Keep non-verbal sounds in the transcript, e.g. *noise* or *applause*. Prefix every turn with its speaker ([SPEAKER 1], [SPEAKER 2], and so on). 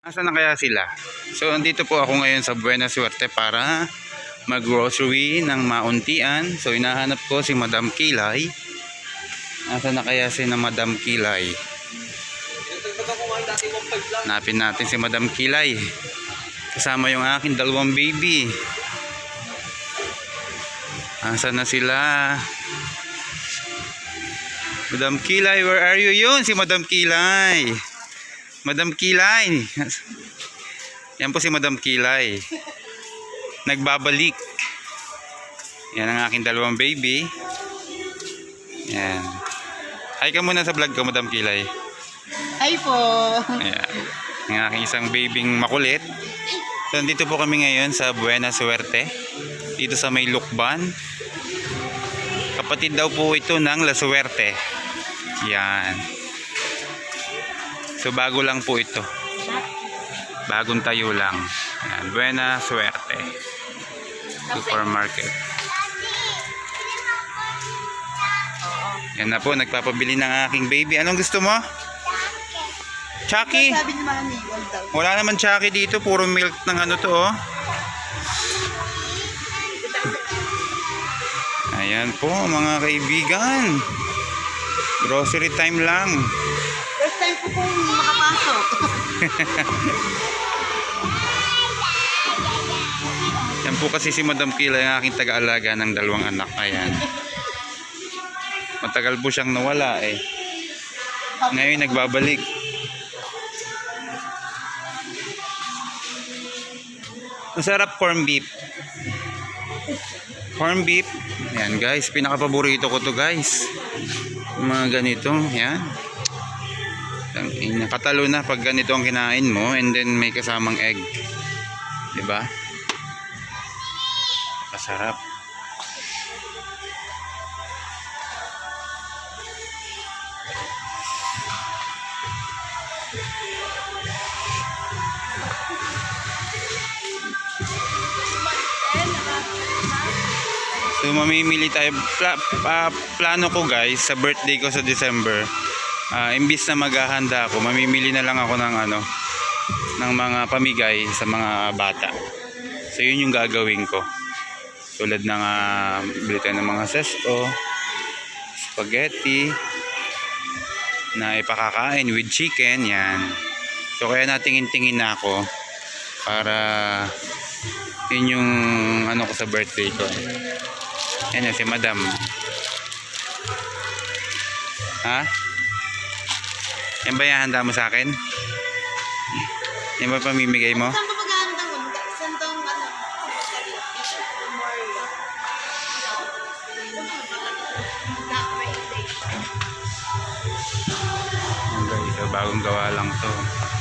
[SPEAKER 1] Nasaan na kaya sila? So, andito po ako ngayon sa Buena Suerte para mag-grocery ng mauntian. So, hinahanap ko si Madam Kilay. Nasaan na kaya si na Madam Kilay? Hanapin natin si Madam Kilay. Kasama yung aking dalawang baby. Nasaan na sila? Madam Kilay, where are you? Yun, si Madam Kilay. Madam Kilay. Yan po si Madam Kilay. Nagbabalik. Yan ang aking dalawang baby. Yan. Hi ka muna sa vlog ko, Madam Kilay.
[SPEAKER 2] Ay po.
[SPEAKER 1] Ayan. Ang aking isang babing makulit. So, nandito po kami ngayon sa Buena Suerte. Dito sa may Lukban. Kapatid daw po ito ng La Suerte. Yan. So, bago lang po ito. Bagong tayo lang. Yan. Buena Suerte. Supermarket. Yan na po, nagpapabili ng aking baby. Anong gusto mo? Chucky? Wala naman Chucky dito, puro milk ng ano to oh. Ayan po mga kaibigan. Grocery time lang.
[SPEAKER 2] Pong makapasok. *laughs*
[SPEAKER 1] Yan po kasi si Madam Kila yung aking taga-alaga ng dalawang anak. Ayan. Matagal po siyang nawala eh. Ngayon nagbabalik. Masarap corn beef. Corn beef. Yan guys, pinaka-paborito ko to guys. Mga ganito, yan. Ang ina, Katalo na pag ganito ang kinain mo and then may kasamang egg. 'Di ba? Masarap. So mamimili tayo Pla, pa- plano ko guys sa birthday ko sa December. Ah imbis na maghahanda ako, mamimili na lang ako ng ano ng mga pamigay sa mga bata. So yun yung gagawin ko. Tulad ng uh, bili ng mga sesto, spaghetti na ipakakain with chicken, yan. So kaya natingin-tingin na ako para yun yung ano ko sa birthday ko. Yan yan, si madam. Ha? Yan ba yung handa mo sa akin? Yan ba pamimigay mo?
[SPEAKER 2] Saan ba maghahanda mo? Saan tong ano?
[SPEAKER 1] Guys, so bagong gawa lang to.